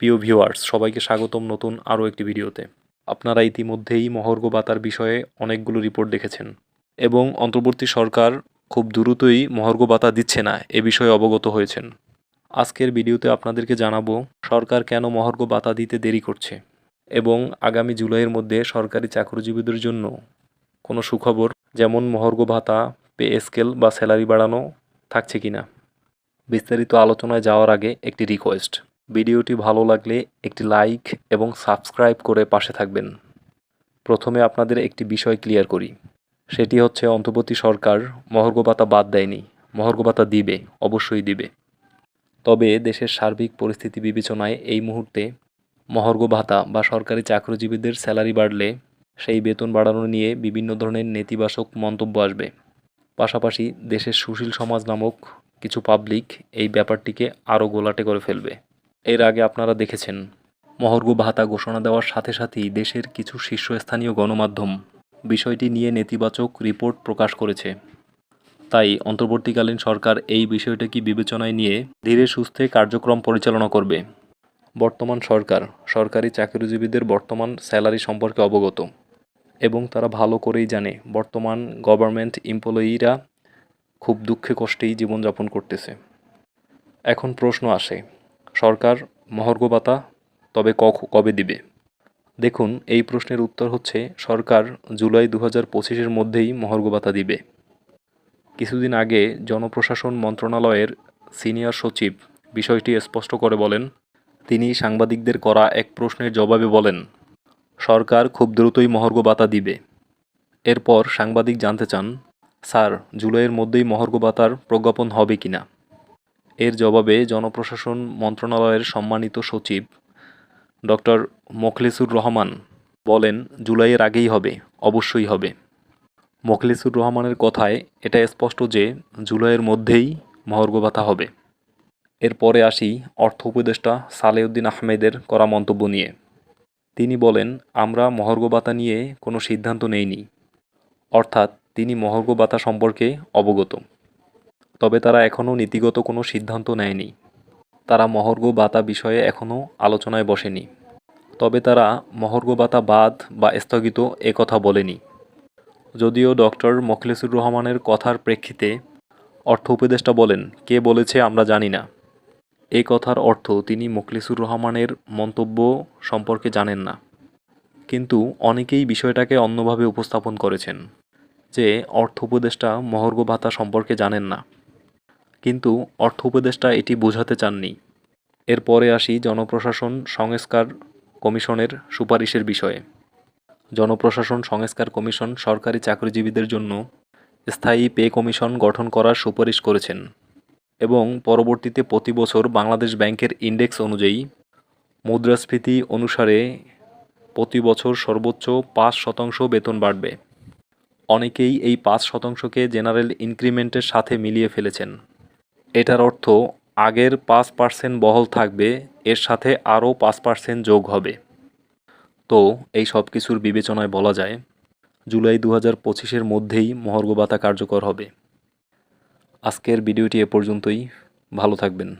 প্রিয় ভিউয়ার্স, সবাইকে স্বাগতম নতুন আরও একটি ভিডিওতে। আপনারা ইতিমধ্যেই মহর্ঘ ভাতার বিষয়ে অনেকগুলো রিপোর্ট দেখেছেন এবং অন্তর্বর্তী সরকার খুব দ্রুতই মহর্ঘ ভাতা দিচ্ছে না, এ বিষয়ে অবগত হয়েছেন। আজকের ভিডিওতে আপনাদেরকে জানাব সরকার কেন মহর্ঘ ভাতা দিতে দেরি করছে এবং আগামী জুলাইয়ের মধ্যে সরকারি চাকরিজীবীদের জন্য কোনো সুখবর যেমন মহর্ঘ ভাতা, পে স্কেল বা স্যালারি বাড়ানো থাকছে কিনা। বিস্তারিত আলোচনায় যাওয়ার আগে একটি রিকোয়েস্ট। ভিডিওটি ভালো লাগলে একটি লাইক এবং সাবস্ক্রাইব করে পাশে থাকবেন। প্রথমে আপনাদের একটি বিষয় ক্লিয়ার করি। সেটি হচ্ছে অন্তর্বর্তী সরকার মহর্ঘ ভাতা বাদ দেয়নি। মহর্ঘ ভাতা দিবে, অবশ্যই দিবে। তবে দেশের সার্বিক পরিস্থিতি বিবেচনায় এই মুহূর্তে মহর্ঘ ভাতা বা সরকারি চাকরিজীবীদের স্যালারি বাড়লে সেই বেতন বাড়ানো নিয়ে বিভিন্ন ধরনের নেতিবাচক মন্তব্য আসবে। পাশাপাশি দেশের সুশীল সমাজ নামক কিছু পাবলিক এই ব্যাপারটিকে আরও গোলাটে করে ফেলবে। এর আগে আপনারা দেখেছেন। মহর্ঘ ভাতা ঘোষণা দেওয়ার সাথে সাথেই দেশের কিছু শীর্ষস্থানীয় গণমাধ্যম বিষয়টি নিয়ে নেতিবাচক রিপোর্ট প্রকাশ করেছে। তাই অন্তর্বর্তীকালীন সরকার এই বিষয়টাকে বিবেচনায় নিয়ে ধীরে সুস্থে কার্যক্রম পরিচালনা করবে? বর্তমান সরকার সরকারি চাকরিজীবীদের বর্তমান স্যালারি সম্পর্কে অবগত এবং তারা ভালো করেই জানে বর্তমান গভর্নমেন্ট এমপ্লয়িরা খুব দুঃখে কষ্টেই জীবনযাপন করতেছে। এখন প্রশ্ন আসে সরকার মহর্ঘ ভাতা তবে কবে দিবে? দেখুন, এই প্রশ্নের উত্তর হচ্ছে, সরকার জুলাই দু হাজার পঁচিশের মধ্যেই মহর্ঘ ভাতা দিবে। কিছুদিন আগে জনপ্রশাসন মন্ত্রণালয়ের সিনিয়র সচিব বিষয়টি স্পষ্ট করে বলেন, তিনি সাংবাদিকদের করা এক প্রশ্নের জবাবে বলেন, সরকার খুব দ্রুতই মহর্ঘ ভাতা দিবে। এরপর সাংবাদিক জানতে চান, স্যার, জুলাইয়ের মধ্যেই মহর্ঘ ভাতার প্রজ্ঞাপন হবে কিনা? এর জবাবে জনপ্রশাসন মন্ত্রণালয়ের সম্মানিত সচিব ডক্টর মোখলেসুর রহমান বলেন, জুলাইয়ের আগেই হবে, অবশ্যই হবে। মোখলেসুর রহমানের কথায় এটা স্পষ্ট যে জুলাইয়ের মধ্যেই মহর্ঘ ভাতা হবে। এরপরে আসি অর্থ উপদেষ্টা সালেউদ্দিন আহমেদের করা মন্তব্য নিয়ে। তিনি বলেন, আমরা মহর্ঘ ভাতা নিয়ে কোনো সিদ্ধান্ত নেইনি। অর্থাৎ তিনি মহর্ঘ ভাতা সম্পর্কে অবগত। তবে তারা এখনও নীতিগত কোনো সিদ্ধান্ত নেয়নি। তারা মহর্ঘ ভাতা বিষয়ে এখনও আলোচনায় বসেনি। তবে তারা মহর্ঘ ভাতা বাদ বা স্থগিত এ কথা বলেনি। যদিও ডক্টর মোখলেসুর রহমানের কথার প্রেক্ষিতে অর্থ উপদেষ্টা বলেন, কে বলেছে আমরা জানি না। এই কথার অর্থ তিনি মোখলেসুর রহমানের মন্তব্য সম্পর্কে জানেন না। কিন্তু অনেকেই বিষয়টাকে অন্যভাবে উপস্থাপন করেছেন, যে অর্থ উপদেষ্টা মহর্ঘ ভাতা সম্পর্কে জানেন না। কিন্তু অর্থ উপদেষ্টা এটি বোঝাতে চাননি। এরপরে আসি জনপ্রশাসন সংস্কার কমিশনের সুপারিশের বিষয়ে। জনপ্রশাসন সংস্কার কমিশন সরকারি চাকরিজীবীদের জন্য স্থায়ী পে কমিশন গঠন করার সুপারিশ করেছেন এবং পরবর্তীতে প্রতি বছর বাংলাদেশ ব্যাংকের ইন্ডেক্স অনুযায়ী মুদ্রাস্ফীতি অনুসারে প্রতি বছর সর্বোচ্চ পাঁচ শতাংশ বেতন বাড়বে। অনেকেই এই পাঁচ শতাংশকে জেনারেল ইনক্রিমেন্টের সাথে মিলিয়ে ফেলেছেন। এটার অর্থ, আগের পাঁচ পার্সেন্ট বহল থাকবে, এর সাথে আরও পাঁচ পার্সেন্ট যোগ হবে। তো, এই সব কিছুর বিবেচনায় বলা যায়, জুলাই দু হাজার পঁচিশের মধ্যেই মহর্ঘ ভাতা কার্যকর হবে। আজকের ভিডিওটি এ পর্যন্তই, ভালো থাকবেন।